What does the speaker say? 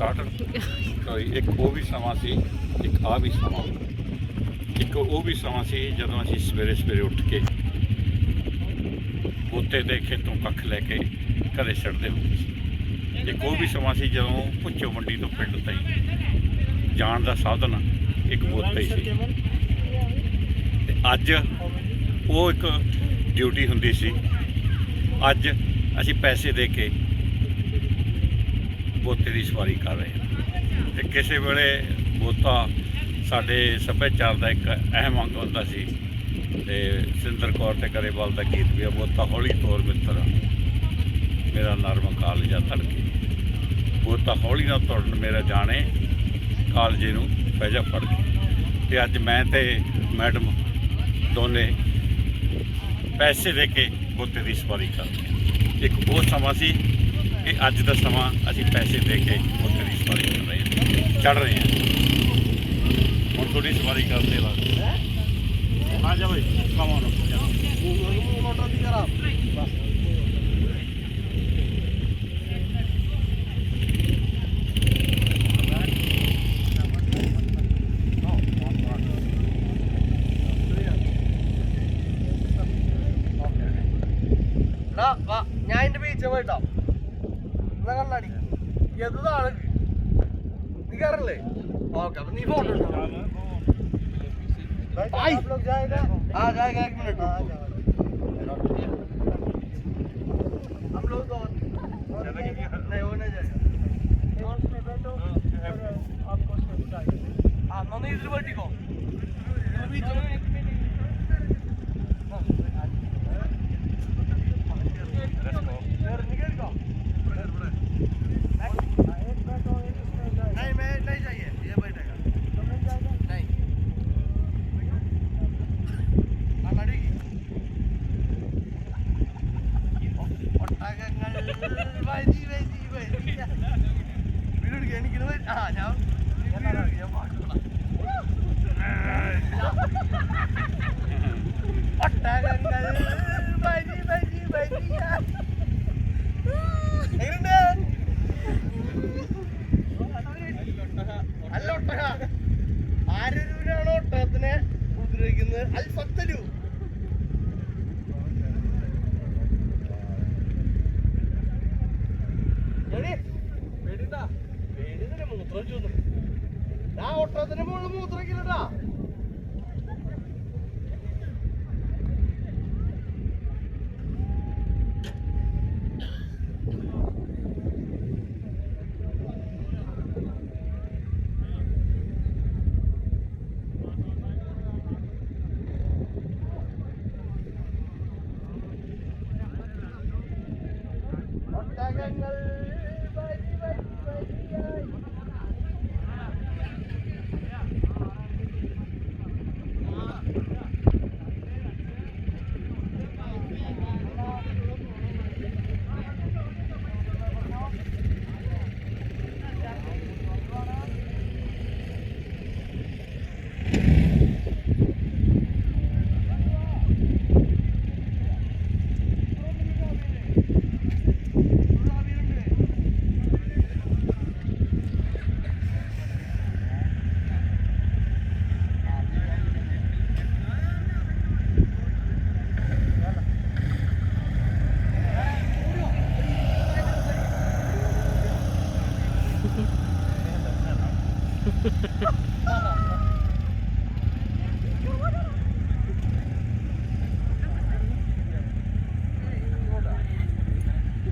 Start ਇੱਕ ਉਹ ਵੀ ਸਮਾਂ ਸੀ ਇੱਕ ਆ ਵੀ ਸਮਾਂ। ਇੱਕ ਉਹ ਵੀ ਸਮਾਂ ਸੀ ਜਦੋਂ ਅਸੀਂ ਸਵੇਰੇ ਸਵੇਰੇ ਉੱਠ ਕੇ ਉੱਤੇ ਦੇ ਖੇਤੋਂ ਕੱਖ ਲੈ ਕੇ ਘਰੇ ਛੱਡਦੇ ਹੁੰਦੇ ਸੀ। ਇੱਕ ਉਹ ਵੀ ਸਮਾਂ ਸੀ ਜਦੋਂ ਭੁੱਚੋ ਮੰਡੀ ਤੋਂ ਪਿੰਡ ਤਾਈਂ ਜਾਣ ਦਾ ਸਾਧਨ ਇੱਕ ਬੋਤੇ ਸੀ। ਤੇ ਅੱਜ ਉਹ ਇੱਕ ਡਿਊਟੀ ਹੁੰਦੀ ਸੀ। ਅੱਜ ਅਸੀਂ ਪੈਸੇ ਦੇ ਕੇ ਬੋਤੇ ਦੀ ਸਵਾਰੀ ਕਰ ਰਹੇ ਹਾਂ। ਤੇ ਕਿਸੇ ਵੇਲੇ ਬੋਤਾ ਸਾਡੇ ਸੱਭਿਆਚਾਰ ਦਾ ਇੱਕ ਅਹਿਮ ਅੰਗ ਹੁੰਦਾ ਸੀ ਤੇ ਸਿੰਦਰ ਕੌਰ ਤੇ ਕਰੇਵਾਲ ਦਾ ਗੀਤ ਵੀ ਆ, ਬੋਤਾ ਹੌਲੀ ਤੋਰ ਮਿੱਤਰ ਮੇਰਾ ਨਰਮ ਕਾਲਜਾ ਧੜਕੇ ਬੋਤਾ ਹੌਲੀ ਨਾ ਤੁਰਨ ਮੇਰਾ ਜਾਣੇ ਕਾਲਜੇ ਨੂੰ ਪੈ ਜਾ ਫੜ ਕੇ। ਤੇ ਅੱਜ ਮੈਂ ਤੇ ਮੈਡਮ ਦੋਨੇ ਪੈਸੇ ਦੇ ਕੇ ਬੋਤੇ ਦੀ ਸਵਾਰੀ ਕਰਦੇ ਇੱਕ ਉਹ ਸਮਾਂ ਸੀ ਇਹ ਅੱਜ ਦਾ ਸਮਾਂ ਅਸੀਂ ਪੈਸੇ ਦੇ ਕੇ ਬੋਤੇ ਦੀ ਸਵਾਰੀ ਕਰ ਰਹੇ ਹਾਂ ਚੜ ਰਹੇ ਹਾਂ ਹੁਣ ਥੋੜੀ ਸਵਾਰੀ ਕਰਦੇ ਲਾ ਆ ਜਾ ਬਈ ਕਮ ਆਨ എടാ, വാ, ഞാൻ എന്റെ ബീച്ച് പോയിട്ടോ എന്നാ കണ്ണാടി എന്താണ് നീ കയറില്ലേ ഓക്കെ അപ്പൊ നീ ഫോട്ടോ आप लोग जाएगा हाँ जाएगा एक मिनट हम लोग तो नहीं वो नहीं जाएगा हाँ मम्मी इधर बैठी को അല്ല ഒട്ടക ആരൂരാണോ ഒട്ടകത്തിനെ ഉപദ്രവിക്കുന്നത് അത് ഫത്തലു മൂത്രം ചോദിച്ചു. ദാ ഒട്ടകത്തിന്റെ മുകളിൽ മൂത്രമൊക്കെയില്ലടാ. ഒട്ടകങ്ങൾ